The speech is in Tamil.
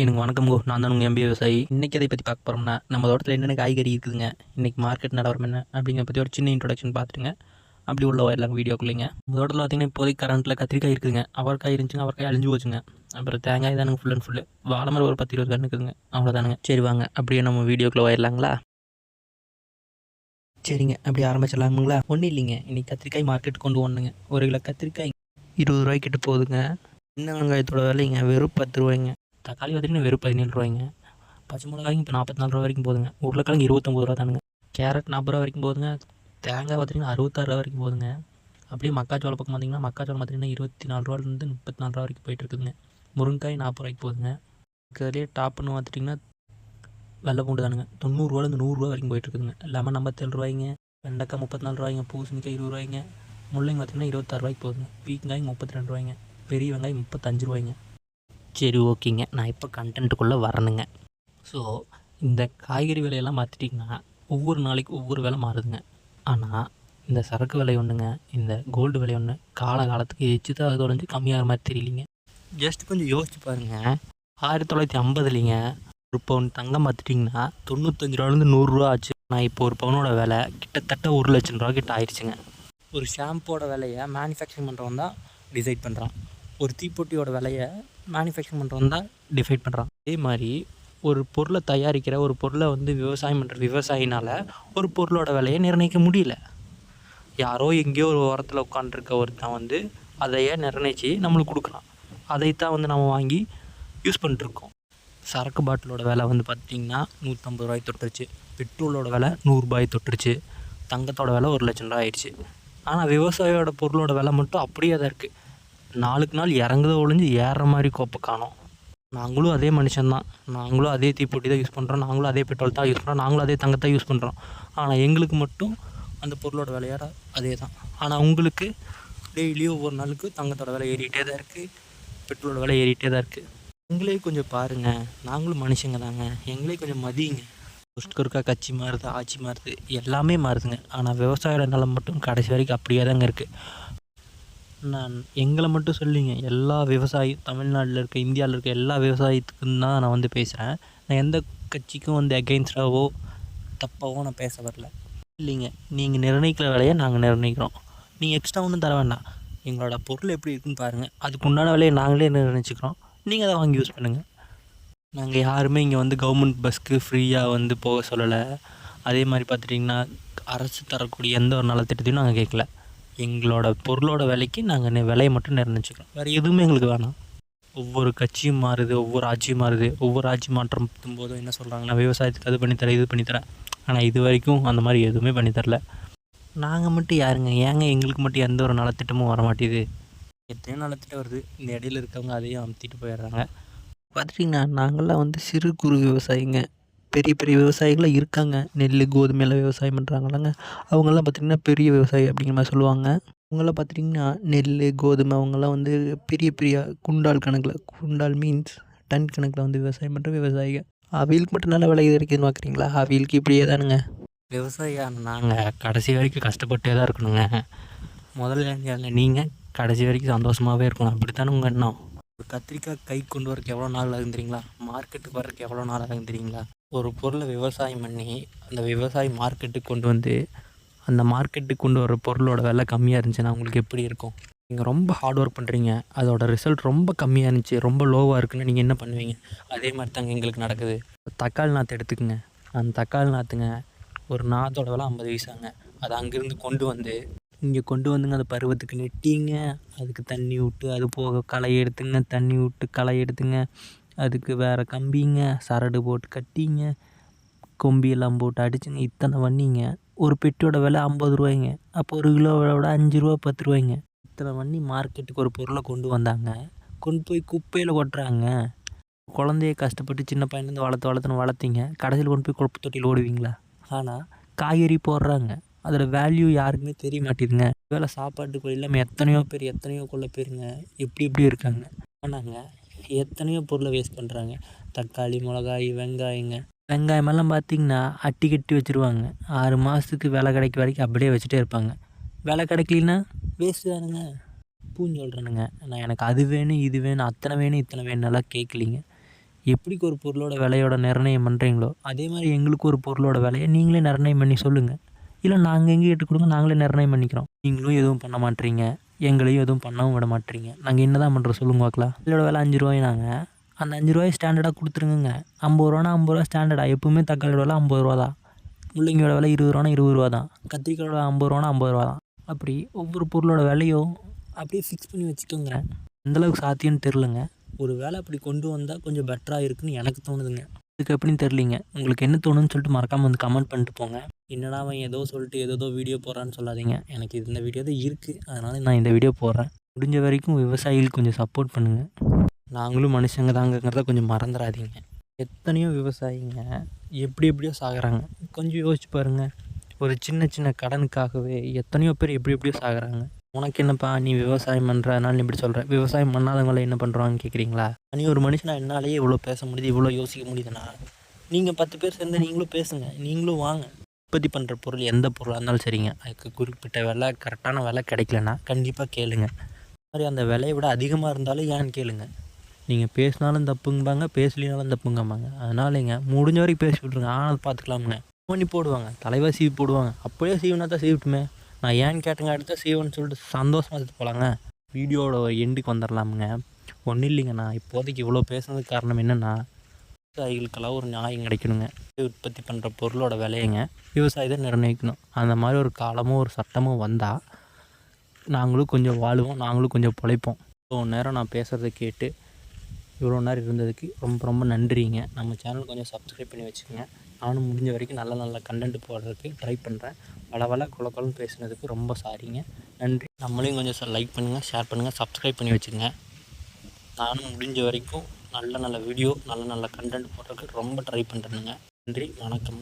எனக்கு வணக்கம் கோ. நான் தான் உங்கள் எம்பி விவசாயி. இன்றைக்கி அதை பற்றி பார்க்க போகிறோம்னா நம்ம தோட்டத்தில் என்னென்ன காய்கறி இருக்குதுங்க இன்றைக்கி மார்க்கெட் நிலவரம் என்ன அப்படிங்கிற பற்றி ஒரு சின்ன இன்ட்ரொடக்ஷன் பார்த்துட்டுங்க. அப்படி உள்ள வரலாங்க வீடியோக்குள்ளேங்க நம்ம தோட்டத்தில் பார்த்தீங்கன்னா இப்போதைக்கு கரண்ட்டில் கத்திரிக்காய் இருக்குதுங்க. அவரைக்காய் இருந்துச்சுங்க அவரைக்காய் அழிஞ்சு போச்சுங்க. அப்புறம் தேங்காய் தானுங்க ஃபுல் அண்ட் ஃபுல்லு வாழை மரம் ஒரு பத்து இருபது கன்று இருக்குதுங்க. அவ்வளோதானுங்க சரி வாங்க அப்படியே நம்ம வீடியோக்குள்ளே வரலாங்களா சரிங்க அப்படி ஆரம்பிச்சிடலாமுங்களா? ஒன்றும் இல்லைங்க. இன்றைக்கி கத்திரிக்காய் மார்க்கெட் கொண்டு வரணுங்க. ஒரு கிலோ கத்திரிக்காய் இருபது ரூபாய்க்கிட்ட போகுதுங்க. சின்ன வெங்காயத்தோட விலைங்க வெறும் பத்து ரூபாய்ங்க. தக்காளி பார்த்தீங்கன்னா வெறும் பதினேழு ரூபாய்ங்க. பச்சை மிளகாய்ங்க இப்போ நாற்பத்தி நாலு ரூபா வரைக்கும் போதுங்க. உருளைக்கிழங்கு இருபத்தொம்பது ரூபா தானுங்க. கேரட் நாற்பது ரூபா வரைக்கும் போதுங்க. தேங்காய் பார்த்தீங்கன்னா அறுபத்தாறு ரூபா வரைக்கும் போதுங்க. அப்படியே மக்காச்சோளம் பக்கம் பார்த்தீங்கன்னா மக்காச்சோளம் பார்த்தீங்கன்னா இருபத்தி நாலு ரூபாலேருந்து முப்பத்தி நாலு ரூபா வரைக்கும் போயிட்டு இருக்குதுங்க. முருங்காய் நாற்பது ரூபாய்க்கு போகுதுங்க அதுலேயே டாப்னு பார்த்துட்டிங்கன்னா வெள்ளை பூண்டு தானுங்க. தொண்ணூறுரூவாலேருந்து நூறுரூவா வரைக்கும் போயிட்டு இருக்குதுங்க. லெமன் ஐம்பத்தேழு ரூபாய்ங்க. வெண்டைக்காய் முப்பத்தி நாலு ரூபாய்ங்க. பூசணிக்காய் இருபது ரூபாய்ங்க. முள்ளங்கி பார்த்தீங்கன்னா இருபத்தாறு ரூபாய்க்கு போகுதுங்க பீக்கங்காய் முப்பத்தி ரெண்டு ரூபாய்ங்க. பெரிய வெங்காயம் முப்பத்தஞ்சு ரூபாய்ங்க. சரி ஓகேங்க. நான் இப்போ கண்டென்ட்டுக்குள்ளே வரணுங்க. ஸோ இந்த காய்கறி விலையெல்லாம் பார்த்துட்டிங்கன்னா ஒவ்வொரு நாளைக்கு ஒவ்வொரு விலை மாறுதுங்க. ஆனால் இந்த சரக்கு விலை ஒன்றுங்க இந்த கோல்டு விலை ஒன்று கால காலத்துக்கு எச்சு தான் அது உடஞ்சி கம்மியாகிற மாதிரி தெரியலிங்க. ஜஸ்ட் கொஞ்சம் யோசிச்சு பாருங்கள் ஆயிரத்தி தொள்ளாயிரத்தி ஐம்பதுலிங்க ஒரு பவுன் தங்கம் பார்த்துட்டிங்கன்னா தொண்ணூத்தஞ்சு ரூபாலேருந்து நூறுரூவா ஆச்சு. நான் இப்போ ஒரு பவுனோட விலை கிட்டத்தட்ட ஒரு லட்சம் ரூபா கிட்ட ஆயிடுச்சுங்க ஒரு ஷாம்போட விலையை மேனுஃபேக்சரிங் பண்ணுறவன் தான் டிசைட் பண்ணுறான் ஒரு தீப்பொட்டியோட விலையை மேனுஃபேக்சர் பண்ணுறவன் தான் டிஃபைட் பண்ணுறான் அதே மாதிரி ஒரு பொருளை தயாரிக்கிற ஒரு பொருளை வந்து விவசாயம் பண்ணுற விவசாயினால் ஒரு பொருளோட விலையை நிர்ணயிக்க முடியல. யாரோ எங்கேயோ ஒரு ஓரத்தில் உட்காந்துருக்க ஒருத்தன் வந்து அதையே நிர்ணயித்து நம்மளுக்கு கொடுக்குறான் அதைத்தான் வந்து நம்ம வாங்கி யூஸ் பண்ணிட்டுருக்கோம் சரக்கு பாட்டிலோட விலை வந்து பார்த்திங்கன்னா நூற்றம்பது ரூபாய் தொட்டுருச்சு. பெட்ரோலோட விலை நூறுரூபாய் தொட்டுருச்சு. தங்கத்தோட விலை ஒரு லட்சம் ரூபாய் ஆயிடுச்சு. ஆனால் விவசாயியோட பொருளோட விலை மட்டும் அப்படியே தான் இருக்குது நாளுக்கு நாள் இறங்குத ஒழிஞ்சு ஏறுற மாதிரி கோப்பை காணோம். நாங்களும் அதே மனுஷன்தான். நாங்களும் அதே தீப்பொட்டி தான் யூஸ் பண்ணுறோம் நாங்களும் அதே பெட்ரோல் தான் யூஸ் பண்ணுறோம் நாங்களும் அதே தங்கத்தை யூஸ் பண்ணுறோம் ஆனால் எங்களுக்கு மட்டும் அந்த பொருளோட விலையாட அதே தான் ஆனால் உங்களுக்கு டெய்லியும் ஒவ்வொரு நாளுக்கு தங்கத்தோட விலை ஏறிக்கிட்டே தான் இருக்குது பெட்ரோலோட விலை ஏறிக்கிட்டே தான் இருக்குது எங்களே கொஞ்சம் பாருங்கள் நாங்களும் மனுஷங்க தாங்க. எங்களே கொஞ்சம் மதியுங்க ஃபஸ்ட்டுக்கு ஒருக்கா கட்சி மாறுது ஆட்சி மாறுது. எல்லாமே மாறுதுங்க. ஆனால் விவசாயோட நிலம் மட்டும் கடைசி வரைக்கும் அப்படியே தாங்க இருக்குது நான் எங்களை மட்டும் சொல்லிங்க. எல்லா விவசாயி தமிழ்நாட்டில் இருக்க இந்தியாவில் இருக்க எல்லா விவசாயத்துக்கும் தான் நான் வந்து பேசுகிறேன் நான் எந்த கட்சிக்கும் வந்து அகெயின்ஸ்டாவோ தப்பாவோ நான் பேச வரல. இல்லைங்க. நீங்கள் நிர்ணயிக்கிற விலையை நாங்கள் நிர்ணயிக்கிறோம். நீங்கள் எக்ஸ்ட்ரா ஒன்றும் தர வேண்டாம். எங்களோட பொருள் எப்படி இருக்குன்னு பாருங்கள் அதுக்கு உண்டான விலையை நாங்களே நிர்ணயிச்சுக்கிறோம். நீங்கள் அதை வாங்கி யூஸ் பண்ணுங்கள் நாங்கள் யாருமே இங்கே வந்து கவர்மெண்ட் பஸ்க்கு ஃப்ரீயாக வந்து போக சொல்லலை. அதே மாதிரி பார்த்துட்டிங்கன்னா அரசு தரக்கூடிய எந்த ஒரு நலத்திட்டத்தையும் நாங்கள் கேட்கல. எங்களோட பொருளோட விலைக்கு நாங்கள் விலையை மட்டும் நிர்ணயிச்சுக்கிறோம். வேறு எதுவுமே எங்களுக்கு வேணாம். ஒவ்வொரு கட்சியும் மாறுது ஒவ்வொரு ஆட்சியும் மாறுது. ஒவ்வொரு ஆட்சி மாற்றம் போதும் என்ன சொல்கிறாங்கன்னா விவசாயத்துக்கு அது பண்ணித்தரேன் இது பண்ணித்தரேன் ஆனால் இது வரைக்கும் அந்த மாதிரி எதுவுமே பண்ணித்தரல நாங்கள் மட்டும் யாருங்க? ஏங்க எங்களுக்கு மட்டும் எந்த ஒரு நலத்திட்டமும் வர மாட்டேது எத்தனையோ நலத்திட்டம் வருது. இந்த இடையில இருக்கவங்க அதையும் அமுத்திட்டு போயிடுறாங்க. பார்த்துட்டிங்கன்னா நாங்கள்லாம் வந்து சிறு குறு விவசாயிங்க. பெரிய பெரிய விவசாயிகளாக இருக்காங்க. நெல் கோதுமையெல்லாம் விவசாயம் பண்ணுறாங்களாங்க அவங்கெல்லாம் பார்த்திங்கன்னா பெரிய விவசாயி அப்படிங்கிற மாதிரி சொல்லுவாங்க. அவங்களாம் பார்த்துட்டிங்கன்னா நெல் கோதுமை அவங்கெல்லாம் வந்து பெரிய பெரிய குண்டால் கணக்கில் குண்டால் மீன்ஸ் டன் கணக்கில் வந்து விவசாயம் பண்ணுற விவசாயிகள். அவியலுக்கு மட்டும் நல்ல விலை இருக்குதுன்னு பார்க்குறீங்களா அவியலுக்கு இப்படியே தானுங்க. விவசாயியான நாங்கள் கடைசி வரைக்கும் கஷ்டப்பட்டே தான் இருக்கணுங்க. முதல்ல நீங்கள் கடைசி வரைக்கும் சந்தோஷமாகவே இருக்கணும். அப்படித்தானே உங்கள் எண்ணம்? ஒரு கத்திரிக்காய் கை கொண்டு வரக்கு எவ்வளோ நாள் ஆகும் தெரியுங்களா? மார்க்கெட்டுக்கு வரக்கு எவ்வளோ நாள் ஆகும் தெரியுங்களா? ஒரு பொருளை விவசாயம் பண்ணி அந்த விவசாயி மார்க்கெட்டுக்கு கொண்டு வந்து அந்த மார்க்கெட்டுக்கு கொண்டு வர பொருளோட விலை கம்மியாக இருந்துச்சுன்னா உங்களுக்கு எப்படி இருக்கும்? நீங்கள் ரொம்ப ஹார்ட் ஒர்க் பண்ணுறீங்க அதோட ரிசல்ட் ரொம்ப கம்மியாக இருந்துச்சு ரொம்ப லோவாக இருக்குன்னு நீங்கள் என்ன பண்ணுவீங்க? அதே மாதிரி தாங்க எங்களுக்கு நடக்குது. தக்காளி நாற்று எடுத்துக்கோங்க. அந்த தக்காளி நாற்றுங்க ஒரு நாற்றோட விலை ஐம்பது வயசாங்க அதை அங்கேருந்து கொண்டு வந்து இங்கே கொண்டு வந்துங்க அந்த பருவத்துக்கு நெட்டிங்க. அதுக்கு தண்ணி விட்டு அது போக களை எடுத்துங்க தண்ணி விட்டு களை எடுத்துங்க. அதுக்கு வேறு கம்பிங்க சரடு போட்டு கட்டிங்க கொம்பியெல்லாம் போட்டு அடிச்சுங்க. இத்தனை பண்ணிங்க ஒரு பெட்டியோட விலை ஐம்பது ரூபாய்ங்க. அப்போ ஒரு கிலோவோட விட அஞ்சு ரூபா பத்து ரூபாய்ங்க. இத்தனை பண்ணி மார்க்கெட்டுக்கு ஒரு பொருளை கொண்டு வந்தாங்க. கொண்டு போய் குப்பையில் கொட்டுறாங்க. குழந்தைய கஷ்டப்பட்டு சின்ன பையன்லேருந்து வளர்த்து வளர்த்துன்னு வளர்த்திங்க. கடைசியில் கொண்டு போய் குழப்பு தொட்டியில் ஓடுவீங்களா? ஆனால் காய்கறி போடுறாங்க. அதில் வேல்யூ யாருக்குமே தெரிய மாட்டேதுங்க வேலை சாப்பாட்டுக்கு இல்லாமல் எத்தனையோ பேர் எத்தனையோ கொள்ள பேருங்க. எப்படி எப்படி இருக்காங்க? ஆனாங்க எத்தனையோ பொருளை வேஸ்ட் பண்ணுறாங்க தக்காளி மிளகாய் வெங்காயங்க. வெங்காயமெல்லாம் பார்த்திங்கன்னா அட்டி கட்டி வச்சுருவாங்க. ஆறு மாதத்துக்கு விலை கிடைக்க வரைக்கும் அப்படியே வச்சுட்டே இருப்பாங்க. விலை கிடைக்கலனா வேஸ்ட்டு தானுங்க. பூன்னு சொல்கிறேனுங்க நான் எனக்கு அது வேணும் இது வேணும் அத்தனை வேணும் இத்தனை வேணும்லாம் கேட்கலிங்க எப்படிக்கு ஒரு பொருளோட விலையோட நிர்ணயம் பண்ணுறீங்களோ அதே மாதிரி எங்களுக்கு ஒரு பொருளோட விலையை நீங்களே நிர்ணயம் பண்ணி சொல்லுங்கள் இல்லை நாங்கள் எங்கே கேட்டு கொடுங்க நாங்களே நிர்ணயம் பண்ணிக்கிறோம். நீங்களும் எதுவும் பண்ண மாட்டீங்க. எங்களையும் எதுவும் பண்ணவும் விட மாட்டீங்க. நாங்கள் என்ன தான் பண்ணுறோம் சொல்லுங்க பார்க்கலாம் இதோட விலை அஞ்சு ரூபாய்னாங்க அந்த அஞ்சு ரூபாய் ஸ்டாண்டர்டாக கொடுத்துருங்க ஐம்பது ரூபானா ஐம்பது ரூபா ஸ்டாண்டர்டாக எப்பவுமே தக்காளியோட விலை ஐம்பது ரூபா தான். முள்ளங்கியோட விலை இருபது ரூபானா இருபது ரூபா தான். கத்திரிக்காயோட ஐம்பது ரூபானா ஐம்பது ரூபா தான். அப்படி ஒவ்வொரு பொருளோட விலையும் அப்படியே ஃபிக்ஸ் பண்ணி வச்சுக்கோங்க. எந்தளவுக்கு சாத்தியம்னு தெரிலங்க ஒரு வேலை அப்படி கொண்டு வந்தால் கொஞ்சம் பெட்டராக இருக்குன்னு எனக்கு தோணுதுங்க. இதுக்கு எப்படின்னு தெரிலிங்க உங்களுக்கு என்ன தோணுன்னு சொல்லிட்டு மறக்காமல் வந்து கமெண்ட் பண்ணிட்டு போங்க. என்னடா அவன் ஏதோ சொல்லிட்டு ஏதோ வீடியோ போடுறான்னு சொல்லாதீங்க. எனக்கு இந்த வீடியோ தான் இருக்குது அதனால் நான் இந்த வீடியோ போடுறேன். முடிஞ்ச வரைக்கும் விவசாயிகளுக்கு கொஞ்சம் சப்போர்ட் பண்ணுங்கள் நாங்களும் மனுஷங்க தாங்கங்கிறத கொஞ்சம் மறந்துடாதீங்க எத்தனையோ விவசாயிங்க எப்படி எப்படியோ சாகுறாங்க. கொஞ்சம் யோசிச்சு பாருங்கள் ஒரு சின்ன சின்ன கடனுக்காகவே எத்தனையோ பேர் எப்படி எப்படியோ சாகிறாங்க. உனக்கு என்னப்பா நீ விவசாயம் பண்ணுற அதனால் நீ இப்படி சொல்கிற விவசாயம் பண்ணாதவங்கள என்ன பண்ணுறாங்கன்னு கேட்குறீங்களா நீ ஒரு மனுஷனா என்னாலேயே இவ்வளோ பேச முடியுது இவ்வளோ யோசிக்க முடியுதுன்னா நீங்கள் பத்து பேர் சேர்ந்து நீங்களும் பேசுங்க நீங்களும் வாங்க. உற்பத்தி பண்ணுற பொருள் எந்த பொருளாக இருந்தாலும் சரிங்க. அதுக்கு குறிப்பிட்ட விலை கரெக்டான விலை கிடைக்கலன்னா கண்டிப்பாக கேளுங்க. மாதிரி அந்த விலையை விட அதிகமாக இருந்தாலும் ஏன்னு கேளுங்க? நீங்கள் பேசினாலும் தப்புங்கம்பாங்க பேசலினாலும் தப்புங்கம்பாங்க அதனாலங்க முடிஞ்ச வரைக்கும் பேசி விட்ருங்க ஆனால் பார்த்துக்கலாமுங்க பண்ணி போடுவாங்க தலைவா சீவி போடுவாங்க. அப்படியே சீவினா தான் சீவிட்டுமே நான் ஏன்னு கேட்டேங்க அடுத்த சீவன் சொல்லிட்டு சந்தோஷமாக எடுத்து போகலாங்க வீடியோட எண்டுக்கு வந்துடலாமுங்க ஒன்றும் இல்லைங்கண்ணா இப்போதைக்கு இவ்வளோ பேசுனதுக்கு காரணம் என்னென்னா விவசாயிகளுக்கெல்லாம் ஒரு நியாயம் கிடைக்கணுங்க. உற்பத்தி பண்ணுற பொருளோட விலையங்க விவசாயி தான் நிர்ணயிக்கணும். அந்த மாதிரி ஒரு காலமும் ஒரு சட்டமும் வந்தால் நாங்களும் கொஞ்சம் வாழுவோம் நாங்களும் கொஞ்சம் பிழைப்போம். இவ்வளோ நேரம் நான் பேசுகிறத கேட்டு இவ்வளோ நேரம் இருந்ததுக்கு ரொம்ப ரொம்ப நன்றிங்க. நம்ம சேனல் கொஞ்சம் சப்ஸ்கிரைப் பண்ணி வச்சுக்கோங்க. நானும் முடிஞ்ச வரைக்கும் நல்ல நல்ல கண்டென்ட் போடுறதுக்கு ட்ரை பண்ணுறேன் வள வள குல குலன்னு பேசுனதுக்கு ரொம்ப சாரிங்க. நன்றி. நம்மளையும் கொஞ்சம் லைக் பண்ணுங்கள் ஷேர் பண்ணுங்கள் சப்ஸ்கிரைப் பண்ணி வச்சுக்கோங்க நானும் முடிஞ்ச வரைக்கும் நல்ல நல்ல வீடியோ நல்ல நல்ல கண்டென்ட் போடுறதுக்கு ரொம்ப ட்ரை பண்ணுறேனுங்க நன்றி. வணக்கம்.